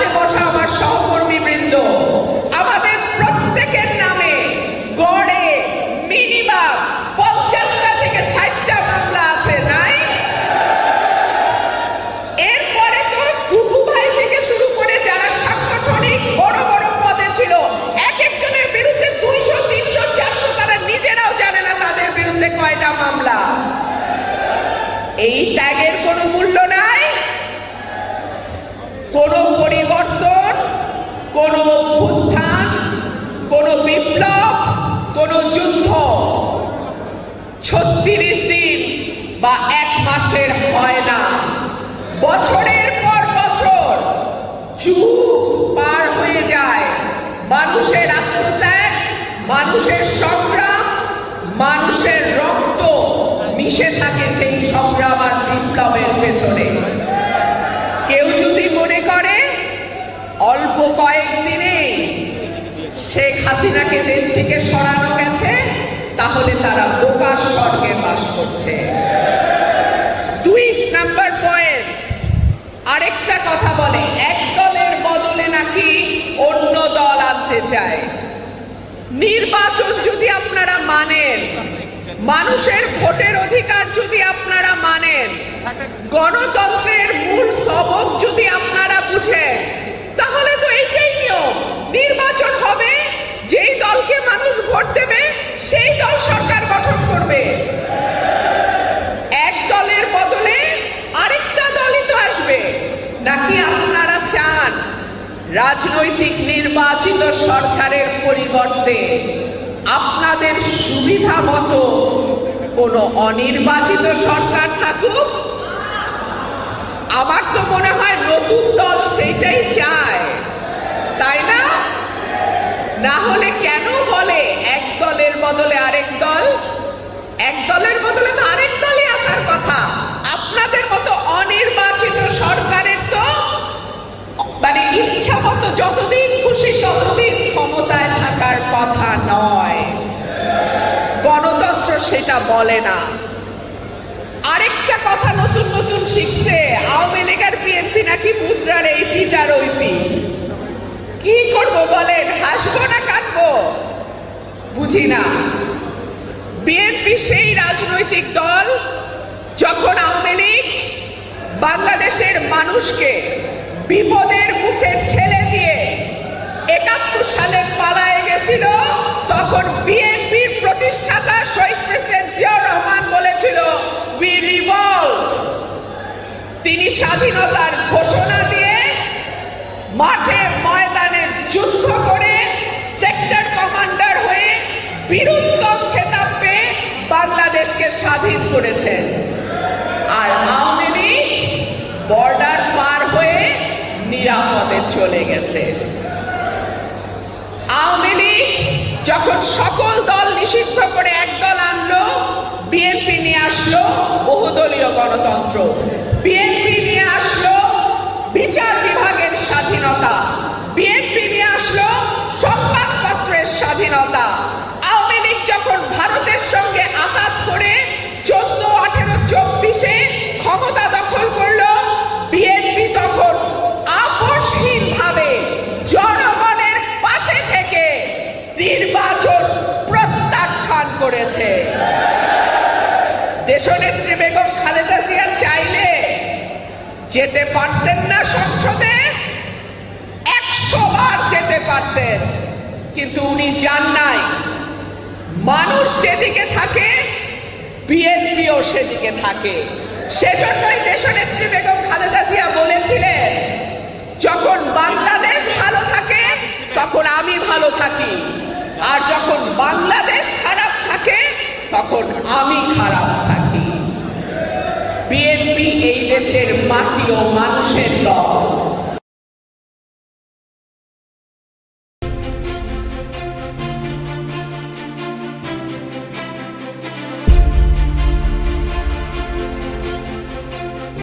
আমার পাশে বসা কোনো পরিবর্তন, কোনো অভ্যুত্থান কোনো বিপ্লব, কোনো যুদ্ধ ছত্রিশ দিন বা এক মাসের হয় না। বছরের পর বছর যুগ পার হয়ে যায়। মানুষের আত্মত্যাগ, মানুষের সংগ্রাম, মানুষের রক্ত মিশে থাকে সেই সংগ্রাম আর বিপ্লবের পেছনে। কেউ যদি মনে করে অল্প কয়েকদিনে শেখ হাসিনাকে দেশ থেকে সরানো গেছে, তাহলে তারা বোকার স্বর্গে বাস করছে। দুই নাম্বার পয়েন্ট, আরেকটা কথা বলে, এক দলের বদলে নাকি অন্য দল আনতে চায়। নির্বাচন যদি আপনারা মানেন, মানুষের ভোটের অধিকার যদি আপনারা মানেন, গণতন্ত্রের মূল সবক যদি আপনারা বুঝেন, তাহলে নির্বাচন হবে, যেই দলকে মানুষ ভোট দেবে, সেই দল সরকার গঠন করবে। এক দলের বদলে আরেকটা দলই তো আসবে। নাকি আপনারা চান রাজনৈতিক নির্বাচিত সরকারের পরিবর্তে আপনাদের সুবিধা মতো কোনো অনির্বাচিত সরকার থাকুক? আমার তো মনে হয় নতুন দল সেইটাই চায়, তাই না? না হলে কেন বলে এক দলের বদলে আরেক দল? এক দলের বদলে তো আরেক দলই আসার কথা। আপনাদের মতো অনির্বাচিত সরকারের তো মানে ইচ্ছা মতো যতদিন খুশি ততদিন ক্ষমতায় থাকার কথা নয়। গণতন্ত্র সেটা বলে না। আরেকটা কথা নতুন নতুন শিখছে। আওয়ামী লীগ আর বিএনপি নাকি মুদ্রার এই পিঠ আর ওই পিঠ। বুঝি না বিএনপি সেই রাজনৈতিক দল যখন আওয়ামী লীগ বাংলাদেশের মানুষকে বিপদের মুখে ঠেলে দিয়ে একাত্তর সালে পালায় গেছিল, তখন বিএনপির প্রতিষ্ঠাতা শহীদ প্রেসিডেন্ট জিয়াউর রহমান বলেছিল তিনি স্বাধীনতার ঘোষণা দিয়ে মাঠে বীরুত্তম খেতাব পেয়ে বাংলাদেশকে স্বাধীন করেছেন আর আওয়ামী লীগ বর্ডার পার হয়ে নিরাপদে চলে গেছে। আওয়ামী লীগ যখন সকল দল নিষিদ্ধ করে এক দল আনলো, বিএনপি নিয়ে আসলো বহুদলীয় গণতন্ত্র। বিএনপি যেতে পারতেন না সংসদে? একশো বার যেতে পারতেন। কিন্তু উনি যান নাই। মানুষ যেদিকে থাকে, বিএনপিও সেদিকে থাকে। সেজন্যই দেশনেত্রী বেগম খালেদা জিয়া বলেছিলেন, যখন বাংলাদেশ ভালো থাকে, তখন আমি ভালো থাকি। আর যখন বাংলাদেশ খারাপ থাকে, তখন আমি খারাপ থাকি বিএনপি এই দেশের মাটি ও মানুষের দল